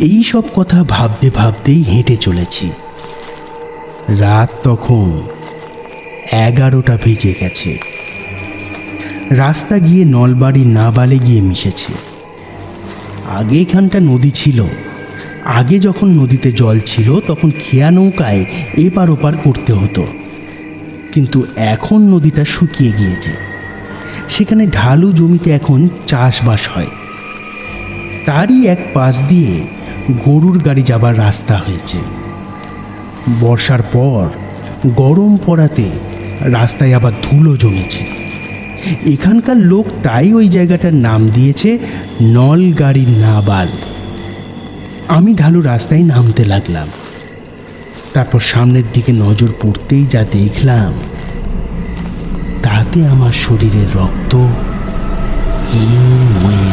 এই সব কথা ভাবতে ভাবতেই হেঁটে চলেছি। রাত তখন এগারোটা বেজে গেছে। রাস্তা গিয়ে নলবাড়ি নাবালে গিয়ে মিশেছে। আগে এখানটা নদী ছিল। আগে যখন নদীতে জল ছিল, তখন খেয়া নৌকায় এপার ওপার করতে হতো। কিন্তু এখন নদীটা শুকিয়ে গিয়েছে। সেখানে ঢালু জমিতে এখন চাষবাস হয়। তারই এক পাশ দিয়ে গরুর গাড়ি যাবার রাস্তা হয়েছে। বর্ষার পর গরম পড়াতে রাস্তায় আবার ধুলো জমেছে। এখানকার লোক তাই ওই জায়গাটার নাম দিয়েছে নলগাড়ি নাবাল। আমি ঢালু রাস্তায় নামতে লাগলাম। তারপর সামনের দিকে নজর পড়তেই যা দেখলাম, তাতে আমার শরীরের রক্ত হিম হয়ে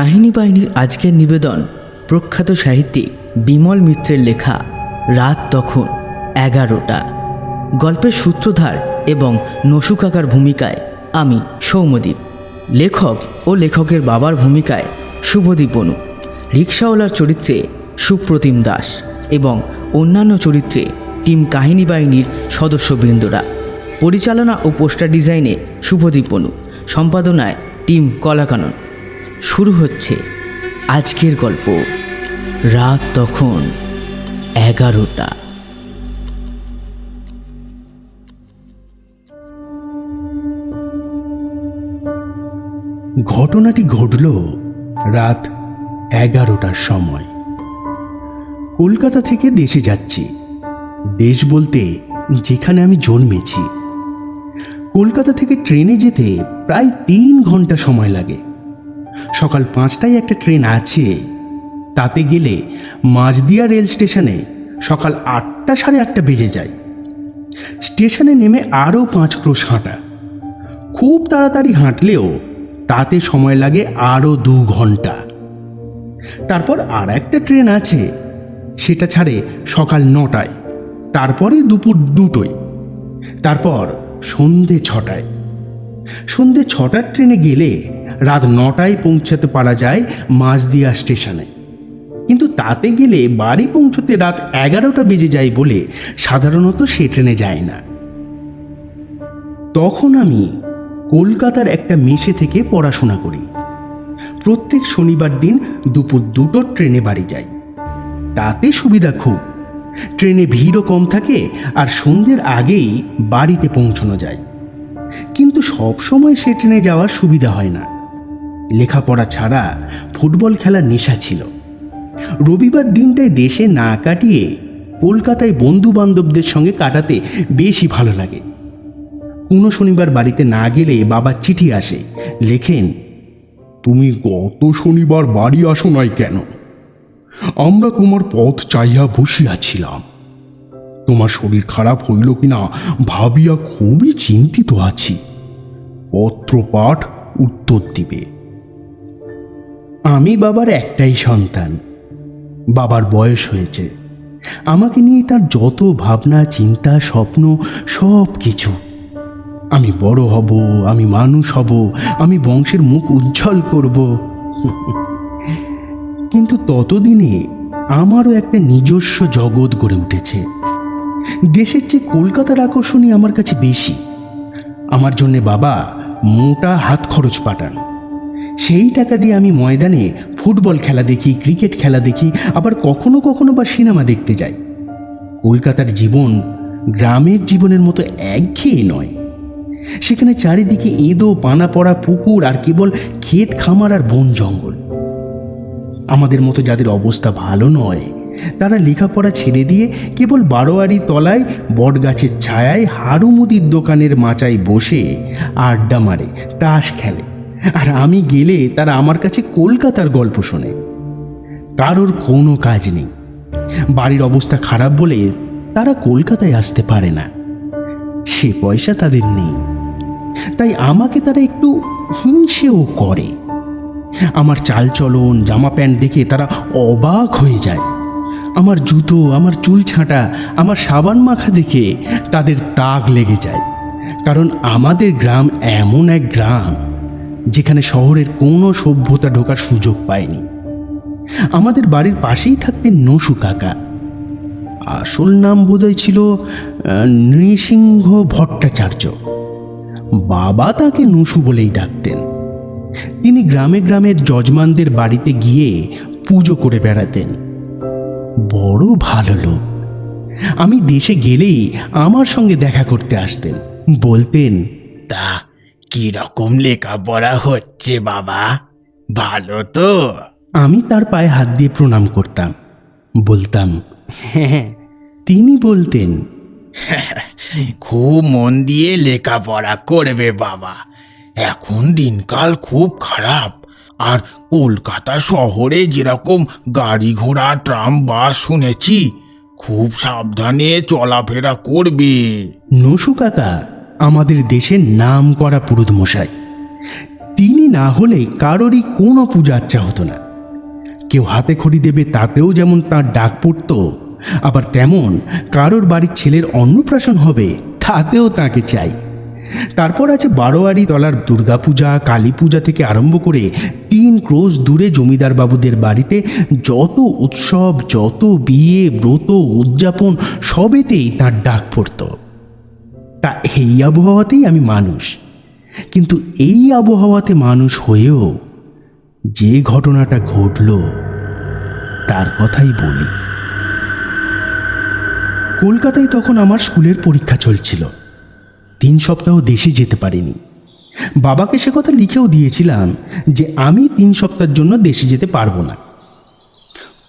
কাহিনী বাহিনীর আজকের নিবেদন প্রখ্যাত সাহিত্যিক বিমল মিত্রের লেখা রাত তখন এগারোটা। গল্পের সূত্রধার এবং নসুকাকার ভূমিকায় আমি সৌমদ্বীপ লেখক ও লেখকের বাবার ভূমিকায় শুভদীপ বনু রিক্সাওয়ালার চরিত্রে সুপ্রতিম দাস এবং অন্যান্য চরিত্রে টিম কাহিনী বাহিনীর সদস্যবৃন্দরা। পরিচালনা ও পোস্টার ডিজাইনে শুভদীপ বনু সম্পাদনায় টিম কলাকানন। শুরু হচ্ছে আজকের গল্প। রাত তখন এগারোটা। ঘটনাটি ঘটল রাত এগারোটার সময়। কলকাতা থেকে দেশে যাচ্ছি। দেশ বলতে যেখানে আমি জন্মেছি। কলকাতা থেকে ট্রেনে যেতে প্রায় তিন ঘণ্টা সময় লাগে। সকাল পাঁচটায় একটা ট্রেন আছে। তাতে গেলে মাঝদিয়া রেল স্টেশনে সকাল আটটা সাড়ে আটটা বেজে যায়। স্টেশনে নেমে আরও পাঁচ ক্রোশ হাঁটা। খুব তাড়াতাড়ি হাঁটলেও তাতে সময় লাগে আরও দু ঘণ্টা। তারপর আর একটা ট্রেন আছে, সেটা ছাড়ে সকাল নটায়, তারপরে দুপুর দুটোয়, তারপর সন্ধে ছটায়। সন্ধে ছটার ট্রেনে গেলে রাত নটায় পৌঁছাতে পারা যায় মাঝদিয়া স্টেশনে। কিন্তু তাতে গেলে বাড়ি পৌঁছতে রাত এগারোটা বেজে যায় বলে সাধারণত সে ট্রেনে যায় না। তখন আমি কলকাতার একটা মেসে থেকে পড়াশোনা করি। প্রত্যেক শনিবার দিন দুপুর দুটোর ট্রেনে বাড়ি যাই। তাতে সুবিধা খুব। ট্রেনে ভিড়ও কম থাকে আর সন্ধ্যের আগেই বাড়িতে পৌঁছানো যায়। কিন্তু সব সময় সে ট্রেনে যাওয়ার সুবিধা হয় না। লেখাপড়া ছাড়া ফুটবল খেলার নেশা ছিল। রবিবার দিনটায় দেশে না কাটিয়ে কলকাতায় বন্ধু বান্ধবদের সঙ্গে কাটাতে বেশি ভালো লাগে। কোনো শনিবার বাড়িতে না গেলে বাবার চিঠি আসে, লেখেন, তুমি গত শনিবার বাড়ি আসো নাই কেন? আমরা তোমার পথ চাইয়া বসিয়াছিলাম। তোমার শরীর খারাপ হইল কিনা ভাবিয়া খুবই চিন্তিত আছি। পত্র পাঠ উত্তর দিবে। আমি বাবার একটাই সন্তান। বাবার বয়স হয়েছে। আমাকে নিয়ে তার যত ভাবনা, চিন্তা, স্বপ্ন সব কিছু আমি বড় হব, আমি মানুষ হব, আমি বংশের মুখ উজ্জ্বল করব। কিন্তু ততদিনে আমারও একটা নিজস্ব জগৎ গড়ে উঠেছে। দেশের চেয়ে কলকাতার আকর্ষণই আমার কাছে বেশি। আমার জন্যে বাবা মোটা হাত খরচ পাঠান। সেই টাকা দিয়ে আমি ময়দানে ফুটবল খেলা দেখি, ক্রিকেট খেলা দেখি, আবার কখনো কখনো বা সিনেমা দেখতে যাই। কলকাতার জীবন গ্রামের জীবনের মতো একঘেয়ে নয়। সেখানে চারিদিকে এঁদো পানা পড়া পুকুর আর কেবল ক্ষেত, খামার আর বন জঙ্গল। আমাদের মতো যাদের অবস্থা ভালো নয়, তারা লেখাপড়া ছেড়ে দিয়ে কেবল বারোয়ারি তলায়, বটগাছের ছায়ায় হাড়ু মুদির দোকানের মাচায় বসে আড্ডা মারে, তাস খেলে। আর আমি গেলে তারা আমার কাছে কলকাতার গল্প শোনে। কারোর কোনো কাজ নেই। বাড়ির অবস্থা খারাপ বলে তারা কলকাতায় আসতে পারে না। সে পয়সা তাদের নেই। তাই আমাকে তারা একটু হিংসেও করে। আমার চালচলন জামা প্যান্ট দেখে তারা অবাক হয়ে যায়। আমার জুতো, আমার চুল ছাঁটা, আমার সাবান মাখা দেখে তাদের তাক লেগে যায়। কারণ আমাদের গ্রাম এমন এক গ্রাম। যেখানে শহরের কোনো সভ্যতা ঢোকার সুযোগ পায়নি। আমাদের বাড়ির পাশেই থাকতেন নসু কাকা। আসল নাম বোধহয় ছিল নৃসিংহ ভট্টাচার্য। বাবা তাকে নসু বলেই ডাকতেন। তিনি গ্রামে গ্রামের যজমানদের বাড়িতে গিয়ে পুজো করে বেড়াতেন। বড় ভালো লোক। আমি দেশে গেলেই আমার সঙ্গে দেখা করতে আসতেন। বলতেন, তা কীরকম লেখাপড়া হচ্ছে বাবা? ভালো তো। আমি তার পায়ে হাত দিয়ে প্রণাম করতাম। বলতাম হ্যাঁ তিনি বলতেন। খুব মন দিয়ে লেখাপড়া করবে বাবা। এখন দিনকাল খুব খারাপ। আর কলকাতা শহরে যেরকম গাড়ি ঘোড়া ট্রাম বাস শুনেছি খুব সাবধানে চলাফেরা করবে। নসু কাকা আমাদের দেশের নাম করা পুরুত মশাই। তিনি না হলে কারোরই কোনো পূজা আচ্ছা হতো না। কেউ হাতে খড়ি দেবে তাতেও যেমন তার ডাক পড়তো, আবার তেমন কারোর বাড়ির ছেলের অন্নপ্রাশন হবে তাতেও তাকে চাই। তারপর আছে বারোয়ারি তলার দুর্গাপূজা কালী পূজা থেকে আরম্ভ করে তিন ক্রোশ দূরে জমিদার বাবুদের বাড়িতে যত উৎসব, যত বিয়ে, ব্রত, উদযাপন সবেতেই তার ডাক পড়তো। তা এই আবহাওয়াতেই আমি মানুষ। কিন্তু এই আবহাওয়াতে মানুষ হয়েও যে ঘটনাটা ঘটল, তার কথাই বলি। কলকাতায় তখন আমার স্কুলের পরীক্ষা চলছিল। তিন সপ্তাহ দেশে যেতে পারিনি। বাবাকে সে কথা লিখেও দিয়েছিলাম যে, আমি তিন সপ্তাহের জন্য দেশে যেতে পারব না।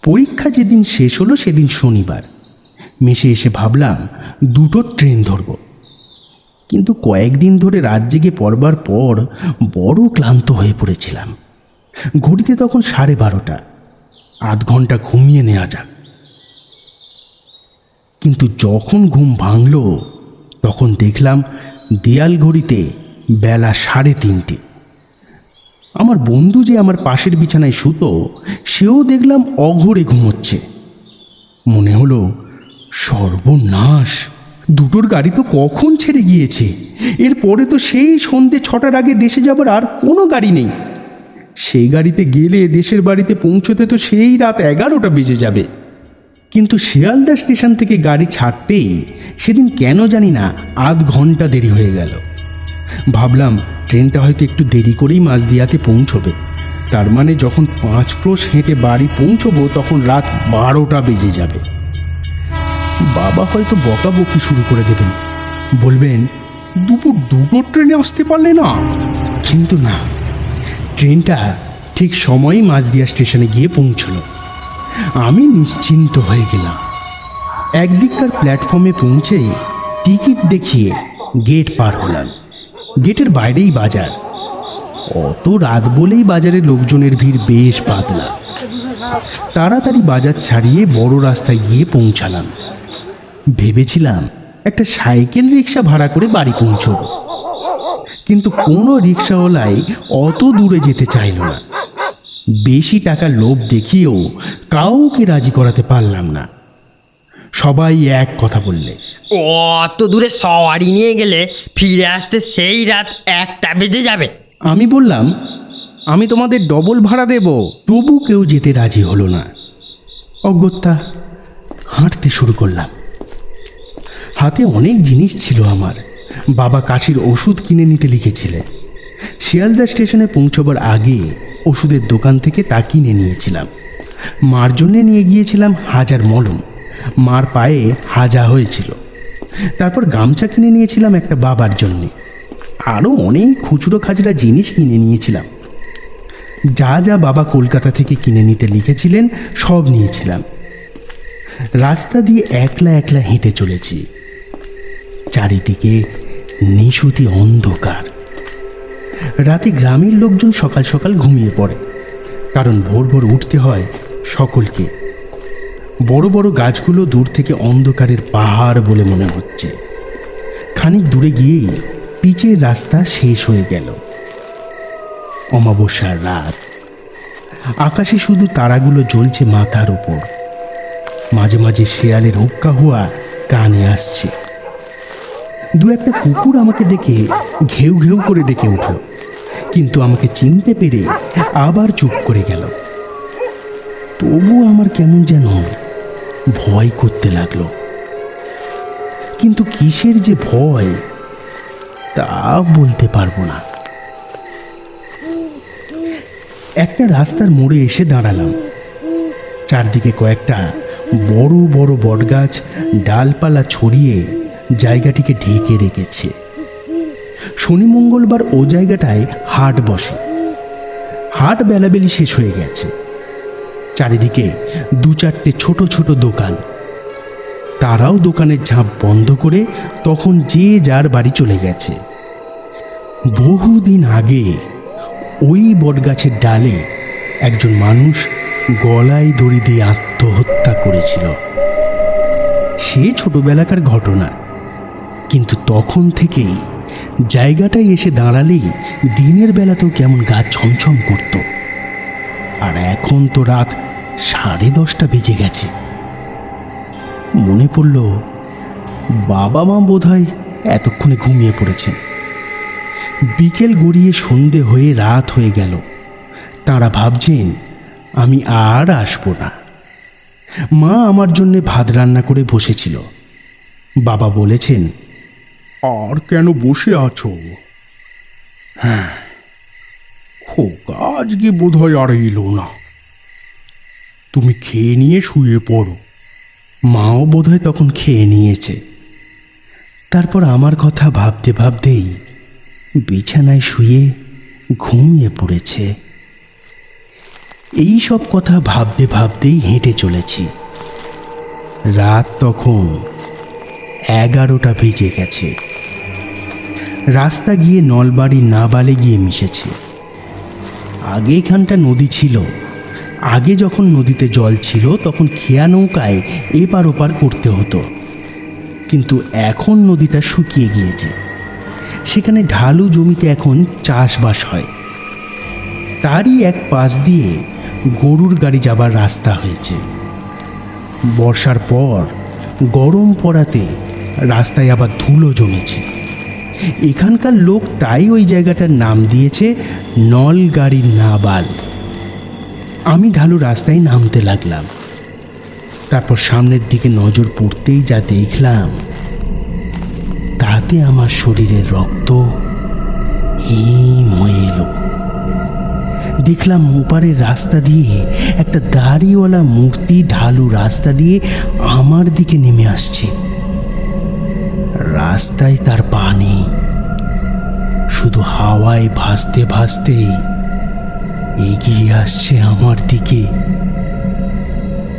পরীক্ষা যেদিন শেষ হলো, সেদিন শনিবার। মেশে এসে ভাবলাম, দুটো ট্রেন ধরবো। কিন্তু কয়েকদিন ধরে রাত জেগে পড়বার পর বড় ক্লান্ত হয়ে পড়েছিলাম। ঘড়িতে তখন সাড়ে বারোটা। আধ ঘণ্টা ঘুমিয়ে নেওয়া যাক। কিন্তু যখন ঘুম ভাঙল, তখন দেখলাম দেয়াল ঘড়িতে বেলা সাড়ে তিনটে। আমার বন্ধু যে আমার পাশের বিছানায় শুতো, সেও দেখলাম অঘরে ঘুমোচ্ছে। মনে হলো সর্বনাশ। দুটোর গাড়ি তো কখন ছেড়ে গিয়েছে। এরপরে তো সেই সন্ধে ছটার আগে দেশে যাবার আর কোনো গাড়ি নেই। সেই গাড়িতে গেলে দেশের বাড়িতে পৌঁছতে তো সেই রাত এগারোটা বেজে যাবে। কিন্তু শিয়ালদা স্টেশন থেকে গাড়ি ছাড়তেই সেদিন কেন জানি না আধ ঘণ্টা দেরি হয়ে গেল। ভাবলাম ট্রেনটা হয়তো একটু দেরি করেই মাঝদিয়াতে পৌঁছবে। তার মানে যখন পাঁচ ক্রোশ হেঁটে বাড়ি পৌঁছবো তখন রাত বারোটা বেজে যাবে। বাবা হয়তো বকাবকি শুরু করে দেবেন। বলবেন, দুপুর দুটো ট্রেনে আসতে পারলে না? কিন্তু না, ট্রেনটা ঠিক সময়ই মাঝদিয়া স্টেশনে গিয়ে পৌঁছল। আমি নিশ্চিন্ত হয়ে গেলাম। একদিককার প্ল্যাটফর্মে পৌঁছে টিকিট দেখিয়ে গেট পার হলাম। গেটের বাইরেই বাজার। অত রাত বলেই বাজারে লোকজনের ভিড় বেশ পাতলা। তাড়াতাড়ি বাজার ছাড়িয়ে বড় রাস্তায় গিয়ে পৌঁছালাম। ভেবেছিলাম একটা সাইকেল রিক্সা ভাড়া করে বাড়ি পৌঁছব। কিন্তু কোনো রিক্সাওয়ালাই অত দূরে যেতে চাইল না। বেশি টাকা লোভ দেখিয়েও কাউকে রাজি করাতে পারলাম না। সবাই এক কথা বললে অত দূরে সওয়ারি নিয়ে গেলে ফিরে আসতে সেই রাত একটা বেজে যাবে। আমি বললাম আমি তোমাদের ডবল ভাড়া দেব তবু কেউ যেতে রাজি হলো না। অগত্যা হাঁটতে শুরু করলাম। হাতে অনেক জিনিস ছিল আমার। বাবা কাশির ওষুধ কিনে নিতে লিখেছিলেন শিয়ালদা স্টেশনে পৌঁছবার আগে ওষুধের দোকান থেকে তা কিনে নিয়েছিলাম। মার জন্যে নিয়ে গিয়েছিলাম হাজার মলম। মার পায়ে হাজা হয়েছিল। তারপর গামছা কিনে নিয়েছিলাম একটা বাবার জন্যে। আরও অনেক খুচরো খাজরা জিনিস কিনে নিয়েছিলাম। যা যা বাবা কলকাতা থেকে কিনে নিতে লিখেছিলেন সব নিয়েছিলাম। রাস্তা দিয়ে একলা একলা হেঁটে চলেছি। চারিদিকে নিশুতি অন্ধকার। রাতে গ্রামের লোকজন সকাল সকাল ঘুমিয়ে পড়ে, কারণ ভোর ভোর উঠতে হয় সকলকে। বড় বড় গাছগুলো দূর থেকে অন্ধকারের পাহাড় বলে মনে হচ্ছে। খানিক দূরে গিয়েই পিচের রাস্তা শেষ হয়ে গেল। অমাবস্যার রাত। আকাশে শুধু তারাগুলো জ্বলছে মাথার ওপর মাঝে মাঝে শেয়ালের হুক্কা হওয়া কানে আসছে। দু একটা কুকুর আমাকে দেখে ঘেউ ঘেউ করে ডেকে উঠল। কিন্তু আমাকে চিনতে পেরে আবার চুপ করে গেল। তবু আমার কেমন যেন ভয় করতে লাগল। কিন্তু কিসের যে ভয়, তা বলতে পারব না। একটা রাস্তার মোড়ে এসে দাঁড়ালাম। চারদিকে কয়েকটা বড় বড় বটগাছ, ডালপালা ছড়িয়ে জায়গাটিকে ঢেকে রেখেছে। শনি মঙ্গলবার ও জায়গাটায় হাট বসে। হাট বেলাবেলি শেষ হয়ে গেছে। চারিদিকে দু চারটে ছোট ছোট দোকান। তারাও দোকানের ঝাঁপ বন্ধ করে তখন যে যার বাড়ি চলে গেছে। বহুদিন আগে ওই বটগাছের ডালে একজন মানুষ গলায় দড়ি দিয়ে আত্মহত্যা করেছিল। সে ছোটবেলাকার ঘটনা। কিন্তু তখন থেকেই জায়গাটায় এসে দাঁড়ালেই দিনের বেলাতেও কেমন গা ছমছম করত। আর এখন তো রাত সাড়ে দশটা বেজে গেছে। মনে পড়ল বাবা মা বোধহয় এতক্ষণে ঘুমিয়ে পড়েছেন। বিকেল গড়িয়ে সন্ধে হয়ে রাত হয়ে গেল। তাঁরা ভাবছেন, আমি আর আসব না। মা আমার জন্যে ভাত রান্না করে বসেছিল। বাবা বলেছেন আর কেন বসে আছো? হ্যাঁ খোকা, আজকে বোধহয় আর এলো না। তুমি খেয়ে নিয়ে শুয়ে পড়ো। মাও বোধহয় তখন খেয়ে নিয়েছে। তারপর আমার কথা ভাবতে ভাবতেই বিছানায় শুয়ে ঘুমিয়ে পড়েছে। এই সব কথা ভাবতে ভাবতেই হেঁটে চলেছি। রাত তখন এগারোটা বেজে গেছে। রাস্তা গিয়ে নলবাড়ি নাবালে গিয়ে মিশেছে। আগে এখানটা নদী ছিল। আগে যখন নদীতে জল ছিল, তখন খেয়া নৌকায় এপার ওপার করতে হতো। কিন্তু এখন নদীটা শুকিয়ে গিয়েছে। সেখানে ঢালু জমিতে এখন চাষবাস হয়। তারই এক পাশ দিয়ে গরুর গাড়ি যাবার রাস্তা হয়েছে। বর্ষার পর গরম পড়াতে রাস্তায় আবার ধুলো জমেছে। এখানকার লোক তাই ওই জায়গাটার নাম দিয়েছে নলগাড়ির নাবাল। আমি ঢালু রাস্তায় নামতে লাগলাম। তারপর সামনের দিকে নজর পড়তেই যা দেখলাম, তাতে আমার শরীরের রক্ত হিম হয়ে এলো। দেখলাম ওপারের রাস্তা দিয়ে একটা দাড়িওয়ালা মূর্তি ঢালু রাস্তা দিয়ে আমার দিকে নেমে আসছে। রাস্তায় তার পা নেই। শুধু হাওয়ায় ভাসতে ভাসতে এগিয়ে আসছে আমার দিকে।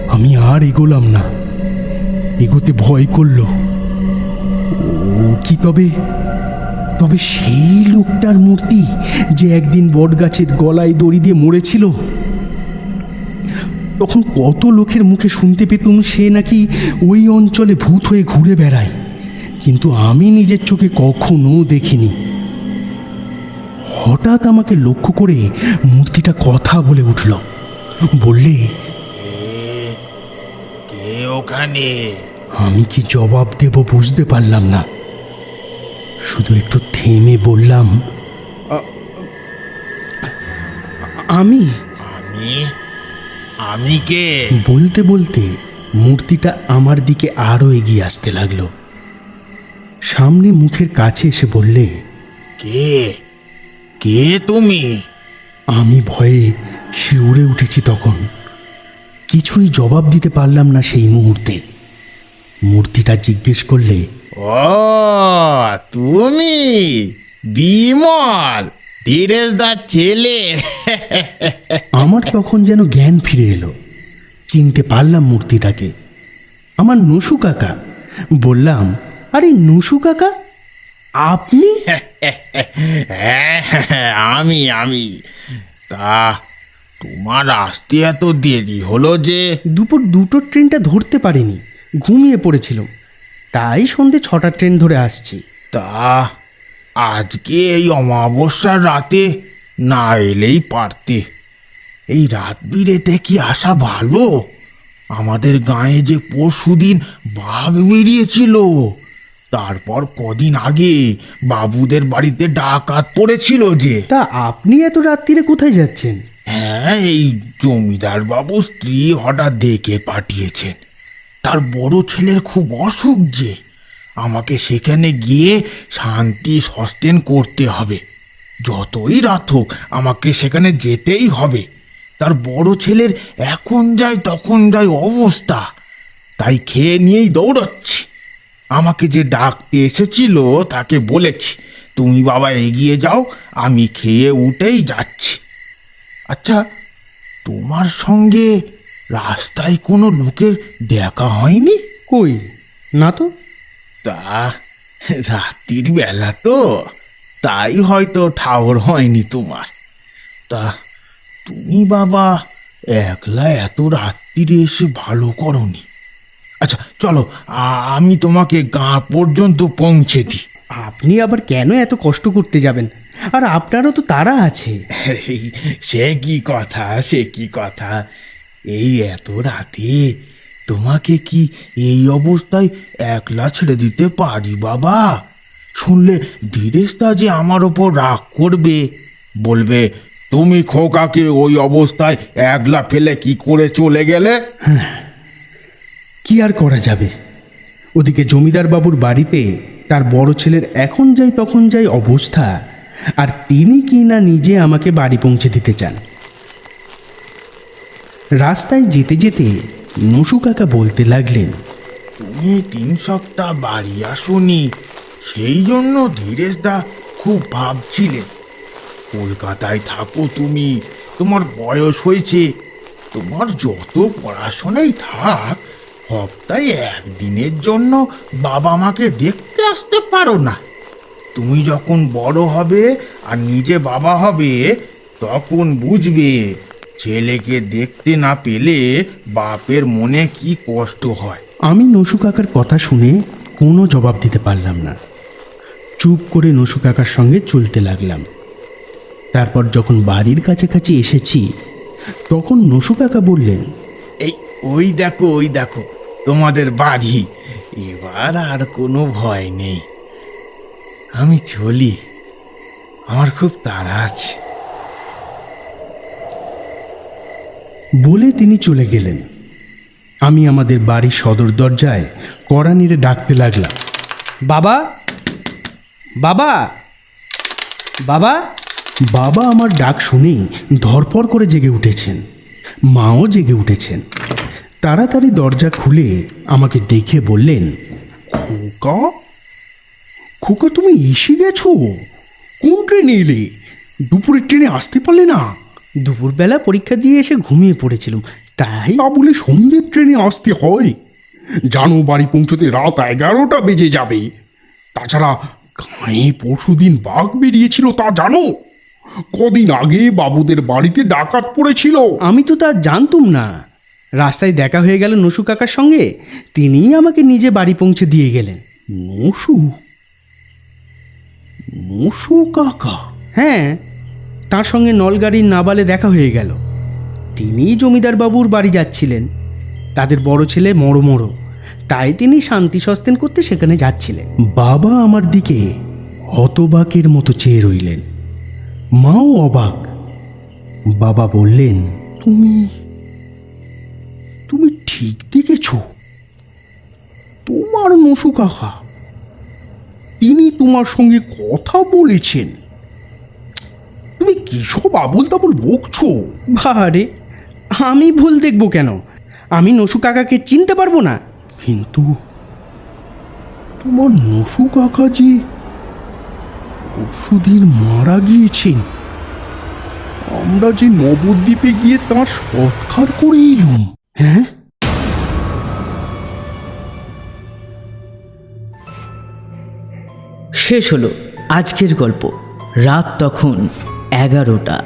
আমি আর এগোলাম না। এগোতে ভয় করল। ও কি তবে? তবে সেই লোকটার মূর্তি যে একদিন বটগাছের গলায় দড়ি দিয়ে মরেছিল? তখন কত লোকের মুখে শুনতে পেতুম সে নাকি ওই অঞ্চলে ভূত হয়ে ঘুরে বেড়ায়। কিন্তু আমি নিজের চোখে কখনো দেখিনি। হঠাৎ আমাকে লক্ষ্য করে মূর্তিটা কথা বলে উঠল। বললে কে ওখানে? আমি কি জবাব দেব বুঝতে পারলাম না। শুধু একটু থেমে বললাম আমি? আমি? আমি কে? বলতে বলতে মূর্তিটা আমার দিকে আরও এগিয়ে আসতে লাগল। সামনে মুখের কাছে এসে বললে কে? কে তুমি? আমি ভয়ে শিউরে উঠেছি তখন। কিছুই জবাব দিতে পারলাম না সেই মুহূর্তে। মূর্তিটা জিজ্ঞেস করলে ও তুমি বিমল ধীরেশ দার ছেলে। আমার তখন যেন জ্ঞান ফিরে এলো। চিনতে পারলাম মূর্তিটাকে। আমার নসু কাকা বললাম আরে নুসু কাকা আপনি? হ্যাঁ, আমি আমি। তা তোমার আসতে এত দেরি হলো যে? দুপুর দুটোর ট্রেনটা ধরতে পারিনি ঘুমিয়ে পড়েছিলাম তাই সন্ধে ছটার ট্রেন ধরে আসছি। তা আজকে এই অমাবস্যার রাতে না এলেই পারতে। এই রাত বিরেতে কি আসা ভালো? আমাদের গায়ে যে পরশুদিন বাঘ বেরিয়েছিল। তারপর কদিন আগে বাবুদের বাড়িতে ডাকাত পড়েছিল যে। তা আপনি এত রাত্রিরে কোথায় যাচ্ছেন? হ্যাঁ এই জমিদার বাবু স্ত্রী হঠাৎ ডেকে পাঠিয়েছেন। তার বড় ছেলের খুব অসুখ যে। আমাকে সেখানে গিয়ে শান্তি সস্টেন করতে হবে। যতই রাত হোক আমাকে সেখানে যেতেই হবে। তার বড় ছেলের এখন যায় তখন যায় অবস্থা। তাই খেয়ে নিয়েই দৌড়চ্ছি। আমাকে যে ডাকতে এসেছিল তাকে বলেছি তুমি বাবা এগিয়ে যাও আমি খেয়ে উঠেই যাচ্ছি। আচ্ছা তোমার সঙ্গে রাস্তায় কোনো লোকের দেখা হয়নি? কই? না তো। তা রাত্রির বেলা তো। তাই হয়তো ঠাওর হয়নি তোমার। তা তুমি বাবা একলা এত রাত্রিরে এসে ভালো করনি। আচ্ছা চলো আমি তোমাকে গাঁ পর্যন্ত পৌঁছে দিই আপনি আবার কেন এত কষ্ট করতে যাবেন? আর আপনারও তো তারা আছে। সে কি কথা সে কি কথা? এই এত রাতে তোমাকে কি এই অবস্থায় একলা ছেড়ে দিতে পারি বাবা? শুনলে ধীরেস্তা যে আমার ওপর রাগ করবে বলবে তুমি খোকাকে ওই অবস্থায় একলা ফেলে কি করে চলে গেলে? কি আর করা যাবে? ওদিকে জমিদার বাবুর বাড়িতে তার বড় ছেলের এখন যাই তখন যাই অবস্থা, আর তিনি কি না নিজে আমাকে বাড়ি পৌঁছে দিতে চান। রাস্তায় যেতে যেতে নসু কাকা বলতে লাগলেন, তুমি তিন সপ্তাহ বাড়ি আসনি, সেই জন্য ধীরেশ দা খুব ভাবছিলেন। কলকাতায় থাকো তুমি, তোমার বয়স হয়েছে, তোমার যত পড়াশোনাই থাক সপ্তাহে একদিনের জন্য বাবা মাকে দেখতে আসতে পারো না। তুমি যখন বড় হবে আর নিজে বাবা হবে তখন বুঝবে ছেলেকে দেখতে না পেলে বাপের মনে কি কষ্ট হয়। আমি নসু কাকার কথা শুনে কোনো জবাব দিতে পারলাম না। চুপ করে নসু কাকার সঙ্গে চলতে লাগলাম। তারপর যখন বাড়ির কাছাকাছি এসেছি তখন নসু কাকা বললেন এই ওই দেখো ওই দেখো তোমাদের বাড়ি। এবার আর কোনো ভয় নেই। আমি চলি। আমার খুব তাড়া আছে। বলে তিনি চলে গেলেন। আমি আমাদের বাড়ির সদর দরজায় কড়া নিরে ডাকতে লাগলাম। বাবা? বাবা? বাবা? বাবা আমার ডাক শুনেই ধরপড় করে জেগে উঠেছেন। মাও জেগে উঠেছেন। তাড়াতাড়ি দরজা খুলে আমাকে ডেকে বললেন খোকা? খোকা তুমি এসে গেছো? কোন ট্রেনে এলে? দুপুরের ট্রেনে আসতে পারলে না? দুপুরবেলা পরীক্ষা দিয়ে এসে ঘুমিয়ে পড়েছিলাম তাই তা বলে সন্ধ্যের ট্রেনে আসতে হয়। জানো বাড়ি পৌঁছতে রাত এগারোটা বেজে যাবে। তাছাড়া গায়ে পরশুদিন বাঘ বেরিয়েছিল তা জানো? কদিন আগে বাবুদের বাড়িতে ডাকাত পড়েছিল। আমি তো তা জানতুম না। রাস্তায় দেখা হয়ে গেল নসু কাকার সঙ্গে। তিনিই আমাকে নিজে বাড়ি পৌঁছে দিয়ে গেলেন। নসু? নসু কাকা? হ্যাঁ তার সঙ্গে নলগাড়ির নাবালে দেখা হয়ে গেল। তিনি জমিদার বাবুর বাড়ি যাচ্ছিলেন। তাদের বড় ছেলে মরো মরো তাই তিনি শান্তি সস্তেন করতে সেখানে যাচ্ছিলেন। বাবা আমার দিকে হতবাকের মতো চেয়ে রইলেন। মাও অবাক। বাবা বললেন, তুমি তুমি ঠিক দেখেছ? তোমার নসু কাকা তিনি তোমার সঙ্গে কথা বলেছেন। তুমি কিসব আবল তাবল বকছো? বারে আমি ভুল দেখব কেন? আমি নসু কাকাকে চিনতে পারব না। কিন্তু তোমার নসু কাকা যে পরশুদিন মারা গিয়েছেন আমরা যে নবদ্বীপে গিয়ে তার সৎকার করে এলুম। হ্যাঁ? শেষ হলো আজকের গল্প। রাত তখন এগারোটা।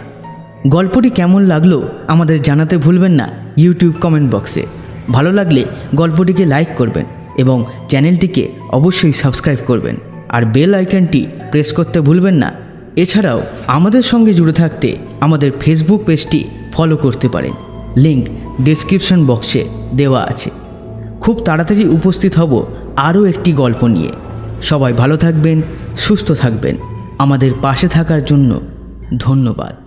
গল্পটি কেমন লাগল আমাদের জানাতে ভুলবেন না ইউটিউব কমেন্ট বক্সে। ভালো লাগলে গল্পটিকে লাইক করবেন এবং চ্যানেলটিকে অবশ্যই সাবস্ক্রাইব করবেন। আর বেল আইকনটি প্রেস করতে ভুলবেন না। এছাড়াও আমাদের সঙ্গে জুড়ে থাকতে আমাদের ফেসবুক পেজটি ফলো করতে পারেন। লিংক ডিসক্রিপশন বক্সে দেওয়া আছে। খুব তাড়াতাড়ি উপস্থিত হব আরও একটি গল্প নিয়ে। সবাই ভালো থাকবেন, সুস্থ থাকবেন। আমাদের পাশে থাকার জন্য ধন্যবাদ।